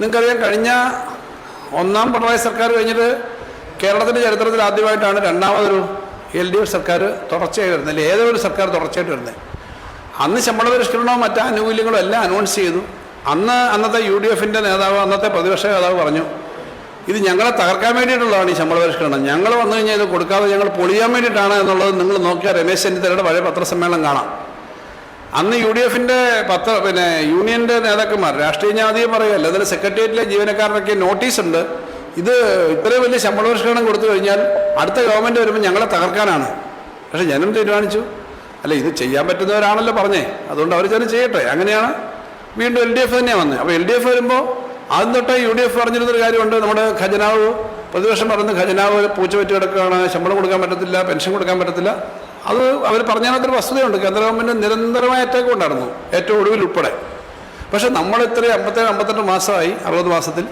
നിങ്ങൾക്കറിയാം കഴിഞ്ഞ ഒന്നാം പിണറായി സർക്കാർ കഴിഞ്ഞിട്ട് കേരളത്തിന്റെ ചരിത്രത്തിൽ ആദ്യമായിട്ടാണ് രണ്ടാമതൊരു എൽ ഡി എഫ് സർക്കാർ തുടർച്ചയായി വരുന്നത് അല്ലെങ്കിൽ ഏതൊരു സർക്കാർ തുടർച്ചയായിട്ട് വരുന്നത്. അന്ന് ശമ്പള പരിഷ്കരണവും മറ്റ് ആനുകൂല്യങ്ങളും എല്ലാം അനൗൺസ് ചെയ്തു. അന്ന് അന്നത്തെ യു ഡി എഫിന്റെ നേതാവ് അന്നത്തെ പ്രതിപക്ഷ നേതാവ് പറഞ്ഞു ഇത് ഞങ്ങളെ തകർക്കാൻ വേണ്ടിയിട്ടുള്ളതാണ് ഈ ശമ്പള പരിഷ്കരണം. ഞങ്ങൾ വന്നു കഴിഞ്ഞാൽ ഇത് കൊടുക്കാതെ ഞങ്ങൾ പൊളിയാൻ വേണ്ടിയിട്ടാണ് എന്നുള്ളത് നിങ്ങൾ നോക്കിയാൽ രമേശ് ചെന്നിത്തലയുടെ പഴയ പത്രസമ്മേളനം കാണാം. അന്ന് യു ഡി എഫിന്റെ പത്ര പിന്നെ യൂണിയന്റെ നേതാക്കന്മാർ രാഷ്ട്രീയ ജാതിയെ പറയുകയല്ല അതിൽ സെക്രട്ടേറിയറ്റിലെ ജീവനക്കാരനൊക്കെ നോട്ടീസ് ഉണ്ട്. ഇത് ഇത്രയും വലിയ ശമ്പള പരിഷ്കരണം കൊടുത്തു കഴിഞ്ഞാൽ അടുത്ത ഗവൺമെന്റ് വരുമ്പോൾ ഞങ്ങളെ തകർക്കാനാണ്. പക്ഷെ ജനം തീരുമാനിച്ചു. അല്ല ഇത് ചെയ്യാൻ പറ്റുന്നവരാണല്ലോ പറഞ്ഞേ. അതുകൊണ്ട് അവർ ജനം ചെയ്യട്ടെ. അങ്ങനെയാണ് വീണ്ടും എൽ ഡി എഫ് തന്നെയാണ് വന്നത്. അപ്പോൾ എൽ ഡി എഫ് വരുമ്പോൾ ആദ്യം തൊട്ടേ യു ഡി എഫ് പറഞ്ഞിരുന്നൊരു കാര്യമുണ്ട്. നമ്മുടെ ഖജനാവ് പ്രതിപക്ഷം പറയുന്നത് ഖജനാവ് പൂച്ച പറ്റി കിടക്കുകയാണ്. ശമ്പളം കൊടുക്കാൻ പറ്റത്തില്ല പെൻഷൻ കൊടുക്കാൻ പറ്റത്തില്ല. അത് അവർ പറഞ്ഞതിനകത്തൊരു വസ്തുതയുണ്ട്. കേന്ദ്ര ഗവൺമെന്റ് നിരന്തരമായ അറ്റാക്ക് ഉണ്ടായിരുന്നു ഏറ്റവും ഒടുവിൽ ഉൾപ്പെടെ. പക്ഷേ നമ്മൾ ഇത്രയും അമ്പത്തേഴ് അമ്പത്തെട്ട് മാസമായി അറുപത് മാസത്തിൽ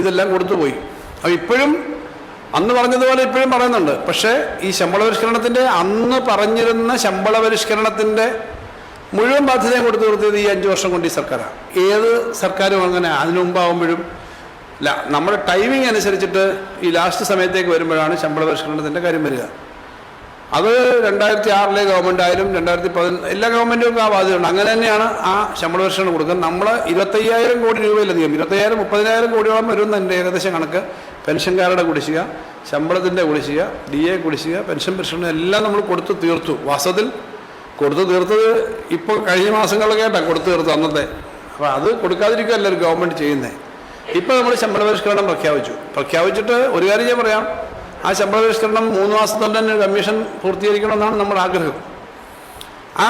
ഇതെല്ലാം കൊടുത്തുപോയി. അപ്പോൾ ഇപ്പോഴും അന്ന് പറഞ്ഞതുപോലെ ഇപ്പോഴും പറയുന്നുണ്ട്. പക്ഷേ ഈ ശമ്പള പരിഷ്കരണത്തിന്റെ അന്ന് പറഞ്ഞിരുന്ന ശമ്പള പരിഷ്കരണത്തിന്റെ മുഴുവൻ ബാധ്യതയും കൊടുത്തു കൊടുത്തത് ഈ അഞ്ച് വർഷം കൊണ്ട് ഈ സർക്കാരാണ്. ഏത് സർക്കാരും അങ്ങനെ അതിനു മുമ്പാകുമ്പോഴും നമ്മുടെ ടൈമിംഗ് അനുസരിച്ചിട്ട് ഈ ലാസ്റ്റ് സമയത്തേക്ക് വരുമ്പോഴാണ് ശമ്പള പരിഷ്കരണത്തിന്റെ കാര്യം വരിക. അത് രണ്ടായിരത്തി ആറിലെ ഗവൺമെന്റ് ആയാലും രണ്ടായിരത്തി പതിനൊന്ന് എല്ലാ ഗവൺമെന്റും ആ ബാധ്യതയുണ്ട്. അങ്ങനെ തന്നെയാണ് ആ ശമ്പള പരിഷ്കരണം കൊടുക്കുന്നത്. നമ്മൾ ഇരുപത്തയ്യായിരം കോടി രൂപയിലധികം ഇരുപത്തയ്യായിരം മുപ്പതിനായിരം കോടിയോളം വരുന്ന എന്റെ ഏകദേശം കണക്ക്. പെൻഷൻകാരുടെ കുടിശ്ശിക ശമ്പളത്തിന്റെ കുടിശ്ശിക ഡി എ കുടിശ്ശിക പെൻഷൻ പരിഷ്കരണം എല്ലാം നമ്മൾ കൊടുത്തു തീർത്തു. വാസ്തവത്തിൽ കൊടുത്തു തീർത്തത് ഇപ്പോൾ കഴിഞ്ഞ മാസങ്ങളിലൊക്കെ ആയിട്ടാണ് കൊടുത്തു തീർത്തു അന്നത്തെ. അപ്പോൾ അത് കൊടുക്കാതിരിക്കുകയല്ല ഒരു ഗവൺമെന്റ് ചെയ്യുന്നത്. ഇപ്പോൾ നമ്മൾ ശമ്പള പരിഷ്കരണം പ്രഖ്യാപിച്ചു. പ്രഖ്യാപിച്ചിട്ട് ഒരു കാര്യം ഞാൻ പറയാം. ആ ശമ്പള പരിഷ്കരണം മൂന്ന് മാസത്തിൽ തന്നെ കമ്മീഷൻ പൂർത്തീകരിക്കണമെന്നാണ് നമ്മുടെ ആഗ്രഹം. ആ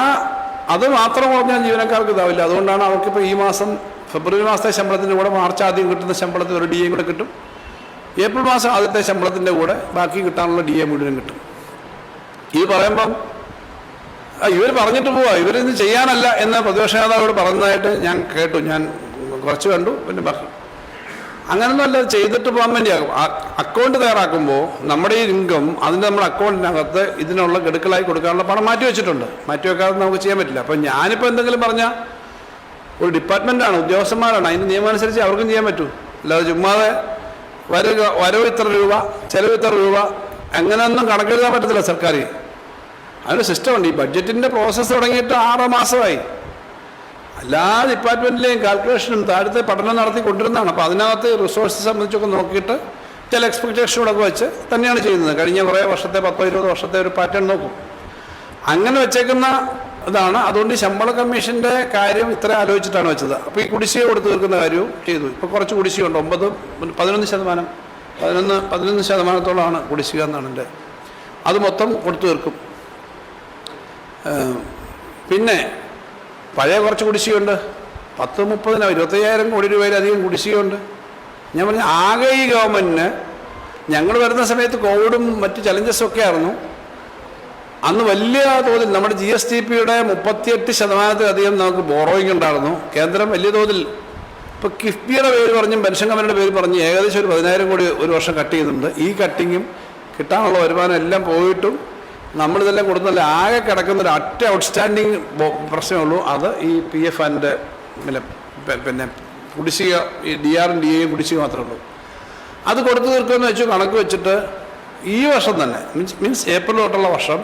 അത് മാത്രം പറഞ്ഞാൽ ജീവനക്കാർക്ക് ഇതാവില്ല. അതുകൊണ്ടാണ് അവർക്കിപ്പോൾ ഈ മാസം ഫെബ്രുവരി മാസത്തെ ശമ്പളത്തിന്റെ കൂടെ മാർച്ച് ആദ്യം കിട്ടുന്ന ശമ്പളത്തിൽ ഒരു ഡി എ കൂടെ കിട്ടും. ഏപ്രിൽ മാസം ആദ്യത്തെ ശമ്പളത്തിന്റെ കൂടെ ബാക്കി കിട്ടാനുള്ള ഡി എ മുഴുവൻ കിട്ടും. ഈ പറയുമ്പം ഇവർ പറഞ്ഞിട്ട് പോവാ. ഇവരിന്ന് ചെയ്യാനല്ല എന്ന് പ്രതിപക്ഷ നേതാവോട് പറഞ്ഞതായിട്ട് ഞാൻ കേട്ടു. ഞാൻ കുറച്ച് കണ്ടു പിന്നെ ബാക്കി അങ്ങനൊന്നുമല്ല ചെയ്തിട്ട് പോകാൻ വേണ്ടിയാകും. അക്കൗണ്ട് തയ്യാറാക്കുമ്പോൾ നമ്മുടെ ഈ ഇൻകം അതിന്റെ നമ്മുടെ അക്കൗണ്ടിനകത്ത് ഇതിനുള്ള ഗഡുക്കളായി കൊടുക്കാനുള്ള പണം മാറ്റി വെച്ചിട്ടുണ്ട്. മാറ്റി വെക്കാതെ നമുക്ക് ചെയ്യാൻ പറ്റില്ല. അപ്പം ഞാനിപ്പോൾ എന്തെങ്കിലും പറഞ്ഞാൽ ഒരു ഡിപ്പാർട്ട്മെന്റാണ് ഉദ്യോഗസ്ഥന്മാരാണ് അതിന്റെ നിയമം അനുസരിച്ച് അവർക്കും ചെയ്യാൻ പറ്റൂ. അല്ലാതെ ചുമ്മാതെ വരവ് വരവ് ഇത്ര രൂപ ചെലവ് ഇത്ര രൂപ അങ്ങനെയൊന്നും കണക്കെഴുതാൻ പറ്റത്തില്ല സർക്കാർ അതിന് സിസ്റ്റമുണ്ട് ഈ ബഡ്ജറ്റിന്റെ പ്രോസസ്സ് തുടങ്ങിയിട്ട് ആറ് മാസമായി. എല്ലാ ഡിപ്പാർട്ട്മെന്റിലെയും കാൽക്കുലേഷനും താഴത്തെ പഠനം നടത്തി കൊണ്ടിരുന്നതാണ്. അപ്പോൾ അതിനകത്ത് റിസോഴ്സ് സംബന്ധിച്ചൊക്കെ നോക്കിയിട്ട് ചില എക്സ്പെക്റ്റേഷനോടൊക്കെ വെച്ച് തന്നെയാണ് ചെയ്യുന്നത്. കഴിഞ്ഞ കുറേ വർഷത്തെ പത്തോ ഇരുപത് വർഷത്തെ ഒരു പാറ്റേൺ നോക്കും. അങ്ങനെ വെച്ചേക്കുന്ന ഇതാണ്. അതുകൊണ്ട് ശമ്പള കമ്മീഷന്റെ കാര്യം ഇത്ര ആലോചിച്ചിട്ടാണ് വെച്ചത്. അപ്പോൾ ഈ കുടിശ്ശിക കൊടുത്ത് തീർക്കുന്ന കാര്യവും ചെയ്തു. ഇപ്പോൾ കുറച്ച് കുടിശ്ശികയുണ്ട് ഒമ്പത് പതിനൊന്ന് ശതമാനം. പതിനൊന്ന് പതിനൊന്ന് ശതമാനത്തോളമാണ് കുടിശ്ശിക എന്നാണ് എന്റെ അത് മൊത്തം കൊടുത്തു തീർക്കും. പിന്നെ പഴയ കുറച്ച് കുടിശ്ശികയുണ്ട്. പത്ത് മുപ്പതിനോ ഇരുപത്തയ്യായിരം കോടി രൂപയിലധികം കുടിശ്ശികയുണ്ട്. ഞാൻ പറഞ്ഞ ആകെ ഈ ഗവൺമെന്റിന് ഞങ്ങൾ വരുന്ന സമയത്ത് കോവിഡും മറ്റ് ചലഞ്ചസും ഒക്കെ ആയിരുന്നു. അന്ന് വലിയ തോതിൽ നമ്മുടെ ജി എസ് ടി പിയുടെ മുപ്പത്തിയെട്ട് ശതമാനത്തിലധികം നമുക്ക് ബോറോയിങ് ഉണ്ടായിരുന്നു. കേന്ദ്രം വലിയ തോതിൽ ഇപ്പോൾ കിഫ്ബിയുടെ പേര് പറഞ്ഞും പെൻഷൻ കമ്പനിയുടെ പേര് പറഞ്ഞ് ഏകദേശം ഒരു പതിനായിരം കോടി ഒരു വർഷം കട്ട് ചെയ്യുന്നുണ്ട്. ഈ കട്ടിങ്ങും കിട്ടാനുള്ള വരുമാനം എല്ലാം പോയിട്ടും നമ്മളിതെല്ലാം കൊടുത്തല്ല ആകെ കിടക്കുന്ന ഒരു ഔട്ട്സ്റ്റാൻഡിങ് പ്രശ്നമേ ഉള്ളൂ അത് ഈ പി എഫ് ആൻഡ് പിന്നെ പിന്നെ കുടിശ്ശിക ഈ ഡി ആറും ഡി എയും കുടിശ്ശിക മാത്രമേ ഉള്ളൂ. അത് കൊടുത്തു തീർക്കുമെന്ന് വെച്ച് കണക്ക് വെച്ചിട്ട് ഈ വർഷം തന്നെ മീൻസ് മീൻസ് ഏപ്രിൽ തൊട്ടുള്ള വർഷം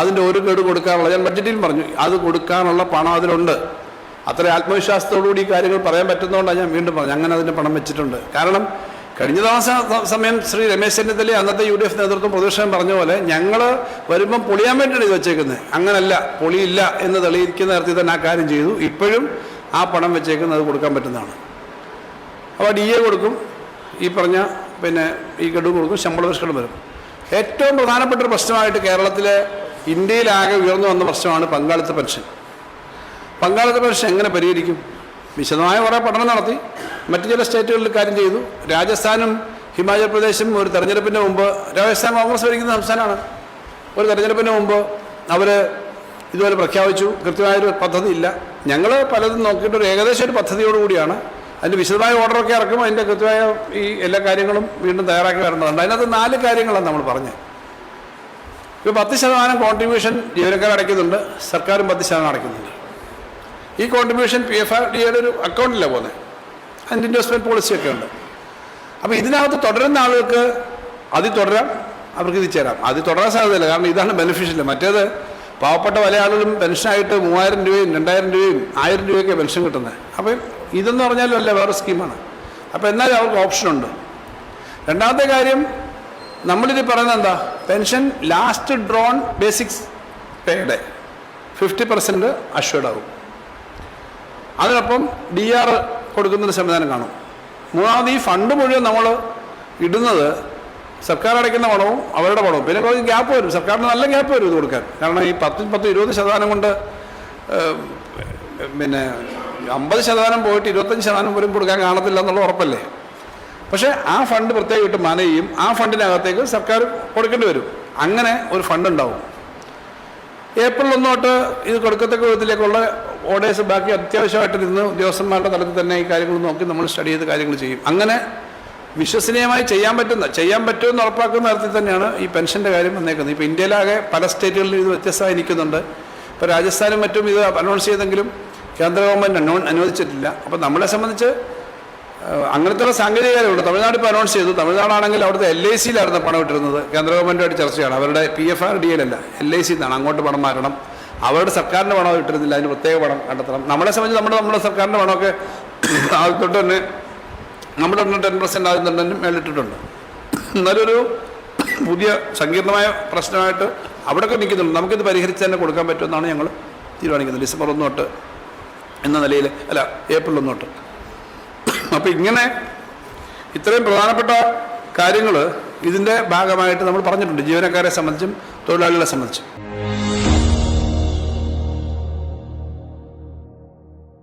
അതിന്റെ ഒരു കേട് കൊടുക്കാനുള്ള ഞാൻ ബഡ്ജറ്റിൽ പറഞ്ഞു അത് കൊടുക്കാനുള്ള പണം അതിലുണ്ട്. അത്ര ആത്മവിശ്വാസത്തോടുകൂടി ഈ കാര്യങ്ങൾ പറയാൻ പറ്റുന്നതുകൊണ്ടാണ് ഞാൻ വീണ്ടും പറഞ്ഞു അങ്ങനെ അതിന്റെ പണം വെച്ചിട്ടുണ്ട്. കാരണം കഴിഞ്ഞ തവണ സമയം ശ്രീ രമേശ് ചെന്നിത്തല അന്നത്തെ യു ഡി എഫ് നേതൃത്വം പ്രതിപക്ഷം പറഞ്ഞ പോലെ ഞങ്ങൾ വരുമ്പം പൊളിയാൻ വേണ്ടിയാണ് ഇത് വെച്ചേക്കുന്നത്. അങ്ങനല്ല പൊളിയില്ല എന്ന് തെളിയിക്കുന്ന തരത്തിൽ തന്നെ ആ കാര്യം ചെയ്തു. ഇപ്പോഴും ആ പണം വെച്ചേക്കുന്നത് അത് കൊടുക്കാൻ പറ്റുന്നതാണ്. അപ്പോൾ ഡി എ കൊടുക്കും ഈ പറഞ്ഞ പിന്നെ ഈ ഗഡു കൊടുക്കും ശമ്പള പരിഷ്കരണം വരും. ഏറ്റവും പ്രധാനപ്പെട്ട ഒരു പ്രശ്നമായിട്ട് കേരളത്തിലെ ഇന്ത്യയിലാകെ ഉയർന്നു വന്ന പ്രശ്നമാണ് പങ്കാളിത്ത പെൻഷൻ. പങ്കാളിത്ത പെൻഷൻ എങ്ങനെ പരിഹരിക്കും? വിശദമായ കുറേ പഠനം നടത്തി. മറ്റു ചില സ്റ്റേറ്റുകളിൽ കാര്യം ചെയ്തു. രാജസ്ഥാനും ഹിമാചൽ പ്രദേശും ഒരു തെരഞ്ഞെടുപ്പിന് മുമ്പ് രാജസ്ഥാൻ കോൺഗ്രസ് ഭരിക്കുന്ന സംസ്ഥാനമാണ്. ഒരു തെരഞ്ഞെടുപ്പിന് മുമ്പ് അവർ ഇതുപോലെ പ്രഖ്യാപിച്ചു. കൃത്യമായൊരു പദ്ധതി ഇല്ല. ഞങ്ങൾ പലതും നോക്കിയിട്ട് ഒരു ഏകദേശം ഒരു പദ്ധതിയോടുകൂടിയാണ് അതിന്റെ വിശദമായ ഓർഡറൊക്കെ ഇറക്കും അതിന്റെ കൃത്യമായ ഈ എല്ലാ കാര്യങ്ങളും വീണ്ടും തയ്യാറാക്കി വരേണ്ടതുണ്ട്. അതിനകത്ത് നാല് കാര്യങ്ങളാണ് നമ്മൾ പറഞ്ഞത്. ഇപ്പോൾ പത്ത് ശതമാനം കോൺട്രിബ്യൂഷൻ ജീവനക്കാർ അടയ്ക്കുന്നുണ്ട്. സർക്കാരും പത്ത് ശതമാനം അടയ്ക്കുന്നുണ്ട്. ഈ കോൺട്രിബ്യൂഷൻ പി എഫ് ആർ ഡിയുടെ ഒരു അക്കൗണ്ടിലാണ് പോകുന്നത്. അതിന്റെ ഇൻവെസ്റ്റ്മെന്റ് പോളിസിയൊക്കെ ഉണ്ട്. അപ്പോൾ ഇതിനകത്ത് തുടരുന്ന ആളുകൾക്ക് അതിൽ തുടരാം അവർക്ക് ഇത് ചേരാം. അത് തുടരാൻ സാധ്യതയില്ല കാരണം ഇതാണ് ബെനിഫിഷ്യൽ മറ്റേത് പാവപ്പെട്ട പല ആളുകളും പെൻഷനായിട്ട് മൂവായിരം രൂപയും രണ്ടായിരം രൂപയും ആയിരം രൂപയൊക്കെ പെൻഷൻ കിട്ടുന്നത്. അപ്പം ഇതെന്ന് പറഞ്ഞാലും അല്ല വേറെ സ്കീമാണ് അപ്പോൾ എന്നാലും അവർക്ക് ഓപ്ഷനുണ്ട് രണ്ടാമത്തെ കാര്യം നമ്മളിത് പറയുന്നത് എന്താ? പെൻഷൻ ലാസ്റ്റ് ഡ്രോൺ ബേസിക്സ് പേയുടെ ഫിഫ്റ്റി പെർസെന്റ് അഷ്വേർഡ് ആകും അതിനൊപ്പം ഡി ആർ കൊടുക്കുന്നൊരു സംവിധാനം കാണും. മൂന്നാമത് ഈ ഫണ്ട് മുഴുവൻ നമ്മൾ ഇടുന്നത് സർക്കാർ അടയ്ക്കുന്ന പണവും അവരുടെ പണവും. പിന്നെ കുറച്ച് ഗ്യാപ്പ് വരും. സർക്കാരിന് നല്ല ഗ്യാപ്പ് വരും ഇത് കൊടുക്കാൻ. കാരണം ഈ പത്ത് പത്ത് ഇരുപത് ശതമാനം കൊണ്ട് പിന്നെ അമ്പത് ശതമാനം പോയിട്ട് ഇരുപത്തഞ്ച് ശതമാനം പോലും കൊടുക്കാൻ കാണത്തില്ല എന്നുള്ള ഉറപ്പല്ലേ? പക്ഷേ ആ ഫണ്ട് പ്രത്യേകമായിട്ട് മാനേജ് ചെയ്യും ആ ഫണ്ടിനകത്തേക്ക് സർക്കാർ കൊടുക്കേണ്ടി വരും. അങ്ങനെ ഒരു ഫണ്ട് ഉണ്ടാവും. ഏപ്രിൽ ഒന്ന് തൊട്ട് ഇത് കൊടുക്കത്തക്ക വിധത്തിലേക്കുള്ള ഓർഡേഴ്സ് ബാക്കി അത്യാവശ്യമായിട്ട് ഇരുന്ന് ഉദ്യോഗസ്ഥന്മാരുടെ തലത്തിൽ തന്നെ ഈ കാര്യങ്ങൾ നോക്കി നമ്മൾ സ്റ്റഡി ചെയ്ത് കാര്യങ്ങൾ ചെയ്യും. അങ്ങനെ വിശ്വസനീയമായി ചെയ്യാൻ പറ്റുന്ന ചെയ്യാൻ പറ്റുമെന്ന് ഉറപ്പാക്കുന്ന തരത്തിൽ തന്നെയാണ് ഈ പെൻഷന്റെ കാര്യം വന്നേക്കുന്നത്. ഇപ്പോൾ ഇന്ത്യയിലാകെ പല സ്റ്റേറ്റുകളിലും ഇത് വ്യത്യസ്തമായി നിൽക്കുന്നുണ്ട്. ഇപ്പോൾ രാജസ്ഥാനും മറ്റും ഇത് അനൗൺസ് ചെയ്തെങ്കിലും കേന്ദ്ര ഗവൺമെന്റ് അനോ അനുവദിച്ചിട്ടില്ല. അപ്പോൾ നമ്മളെ സംബന്ധിച്ച് ഏഹ് അങ്ങനത്തെ ഉള്ള സാങ്കേതിക കാര്യമുണ്ട് തമിഴ്നാട് ഇപ്പോൾ അനൗൺസ് ചെയ്തു. തമിഴ്നാടാണെങ്കിൽ അവിടുത്തെ എൽ ഐ സിയിലായിരുന്നു പണം ഇട്ടിരുന്നത്. കേന്ദ്ര ഗവൺമെന്റുമായിട്ട് ചർച്ചയാണ്. അവരുടെ പി എഫ് ആർ ഡി എല്ലല്ല എൽ ഐ സി എന്നാണ് അങ്ങോട്ട് പണം മാറ്റണം. അവരുടെ സർക്കാരിന്റെ പണം ഇട്ടിരുന്നില്ല. അതിന് പ്രത്യേക പണം കണ്ടെത്തണം. നമ്മളെ സംബന്ധിച്ച് നമ്മുടെ നമ്മുടെ സർക്കാരിന്റെ പണമൊക്കെ ആദ്യത്തോട്ട് തൊട്ട് തന്നെ നമ്മുടെ ടെൻ പെർസെന്റ് ആദ്യം മേളിട്ടിട്ടുണ്ട്. എന്നാലൊരു പുതിയ സങ്കീർണമായ പ്രശ്നമായിട്ട് അവിടെയൊക്കെ നിൽക്കുന്നുണ്ട്. നമുക്കിത് പരിഹരിച്ച് തന്നെ കൊടുക്കാൻ പറ്റുമെന്നാണ് ഞങ്ങൾ തീരുമാനിക്കുന്നത്. ഡിസംബർ ഒന്ന് തൊട്ട് എന്ന നിലയിൽ അല്ല ഏപ്രിൽ ഒന്ന് തൊട്ട്. അപ്പോൾ ഇങ്ങനെ ഇത്രയും പ്രധാനപ്പെട്ട കാര്യങ്ങൾ ഇതിന്റെ ഭാഗമായിട്ട് നമ്മൾ പറഞ്ഞിട്ടുണ്ട് ജീവനക്കാരെ സംബന്ധിച്ചും തൊഴിലാളികളെ സംബന്ധിച്ചും.